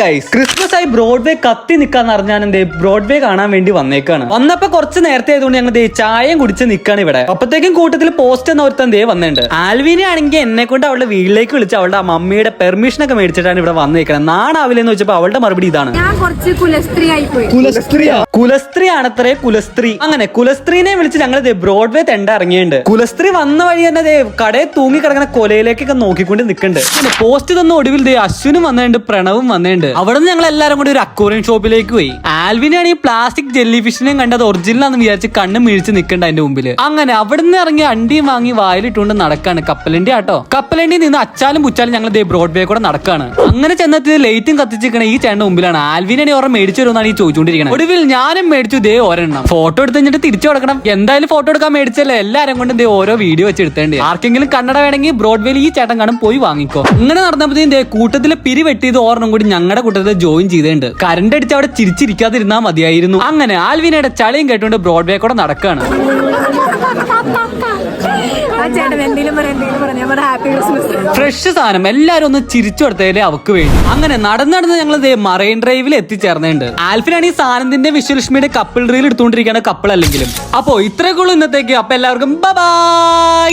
Guys Christmas ആയി Broadway കത്തി നിൽക്കാന്ന് അറിഞ്ഞാൽ എന്തേ ബ്രോഡ്വേ കാണാൻ വേണ്ടി വന്നേക്കാണ്. വന്നപ്പോ കുറച്ച് നേരത്തെ ആയതുകൊണ്ട് ഞങ്ങൾ ദേ ചായയും കുടിച്ച് നിക്കാണ് ഇവിടെ. അപ്പത്തേക്കും കൂട്ടത്തിൽ പോസ്റ്റ് എന്ന ഒരുത്തൻ ദേ വന്നിട്ടുണ്ട് ആൽവിനെ ആണെങ്കിൽ എന്നെ കൊണ്ട് അവളുടെ വീട്ടിലേക്ക് വിളിച്ച് അവളുടെ ആ മമ്മിയുടെ പെർമിഷൻ ഒക്കെ മേടിച്ചിട്ടാണ് ഇവിടെ വന്നേക്കുന്നത് നാണാവില്ലെന്ന് വെച്ചപ്പോ അവളുടെ മറുപടി ഇതാണ്. ഞാൻ കുറച്ച് കുലസ്ത്രീ ആയി പോയി കുലസ്ത്രീ ആണത്രേ കുലസ്ത്രീ. അങ്ങനെ കുലസ്ത്രീനെ വിളിച്ച് ഞങ്ങൾ ദേ ബ്രോഡ്വേ തെണ്ട ഇറങ്ങിയിട്ടുണ്ട് കുലസ്ത്രീ വന്ന വഴി തന്നെ ദേ കടയിൽ തൂങ്ങി കിടക്കുന്ന കൊലയിലേക്കൊക്കെ നോക്കിക്കൊണ്ട് നിൽക്കുന്നുണ്ട് പോസ്റ്റ് തന്ന ഒടുവിൽ ദേ അശ്വിനും വന്നിട്ടുണ്ട് പ്രണവും വന്നിട്ടുണ്ട്. അവിടെ നിന്ന് ഞങ്ങൾ എല്ലാവരും കൂടി ഒരു അക്വറിയം ഷോപ്പിലേക്ക് പോയി. ആൽവിനാണ് ഈ പ്ലാസ്റ്റിക് ജെല്ലി ഫിഷിനെയും കണ്ടത് ഒറിജിനൽ ആണെന്ന് വിചാരിച്ച് കണ്ണ് മിഴിച്ച് നിൽക്കണ്ട അതിന്റെ മുമ്പിൽ അങ്ങനെ അവിടെ നിന്ന് ഇറങ്ങി അണ്ടിയും വാങ്ങി വായിലിട്ടുകൊണ്ട് നടക്കാണ് കപ്പലണ്ടി ആട്ടോ. കപ്പലണ്ടി നിന്ന് അച്ചാലും പുച്ചാലും ഞങ്ങൾ ബ്രോഡ്വേ കൂടെ നടക്കാണ്. അങ്ങനെ ചെന്നെത്തി ലൈറ്റും കത്തിച്ചിരിക്കണ ഈ ചേട്ടന്റെ മുമ്പിലാണ്. ആൽവിനെ ഓരോ മേടിച്ചു വരുമെന്നാണ് ഈ ചോദിച്ചുകൊണ്ടിരിക്കുന്നത് ഒടുവിൽ ഞാനും മേടിച്ചു ഇതേ ഒരെണ്ണം. ഫോട്ടോ എടുത്ത് കഴിഞ്ഞിട്ട് തിരിച്ചു കൊടുക്കണം. എന്തായാലും ഫോട്ടോ എടുക്കാൻ മേടിച്ചല്ലേ? എല്ലാരും കൊണ്ടും ദേ ഓരോ വീഡിയോ വെച്ച് എടുത്തേണ്ടി ആർക്കെങ്കിലും കന്നഡ വേണമെങ്കിൽ ബ്രോഡ്വേയിൽ ഈ ചേട്ടൻ കാണും പോയി വാങ്ങിക്കോ. ഇങ്ങനെ നടന്നപ്പോഴത്തേ ദേ കൂട്ടത്തിലെ പിരി വെട്ടിയത് ഓർണം കൂടി ഞങ്ങളുടെ കൂട്ടത്തിൽ ജോയിൻ ചെയ്തിട്ടുണ്ട്. കരണ്ട് അടിച്ച് അവിടെ ചിരിച്ചിരിക്കാതിരുന്നാ മതിയായിരുന്നു. അങ്ങനെ ആൽവിനയുടെ ചളിയും കേട്ടുകൊണ്ട് ബ്രോഡ്വേ കൂടെ നടക്കാണ്. ഫ്രഷ് സാധനം. എല്ലാരും ഒന്ന് ചിരിച്ചു കൊടുത്തതിലെ അവക്ക് വേണ്ടി. അങ്ങനെ നടന്ന് നടന്ന് ഞങ്ങൾ മറൈൻ ഡ്രൈവിൽ എത്തിച്ചേർന്നുണ്ട് ആൽഫിനാണ് ഈ സാനന്ദിന്റെ വിശ്വലക്ഷ്മിയുടെ കപ്പിൾ റീൽ എടുത്തുകൊണ്ടിരിക്കുന്ന കപ്പിൾ അല്ലെങ്കിലും അപ്പോ ഇത്രയൊക്കെ ഉള്ളൂ ഇന്നത്തേക്ക്. അപ്പൊ എല്ലാവർക്കും ബൈ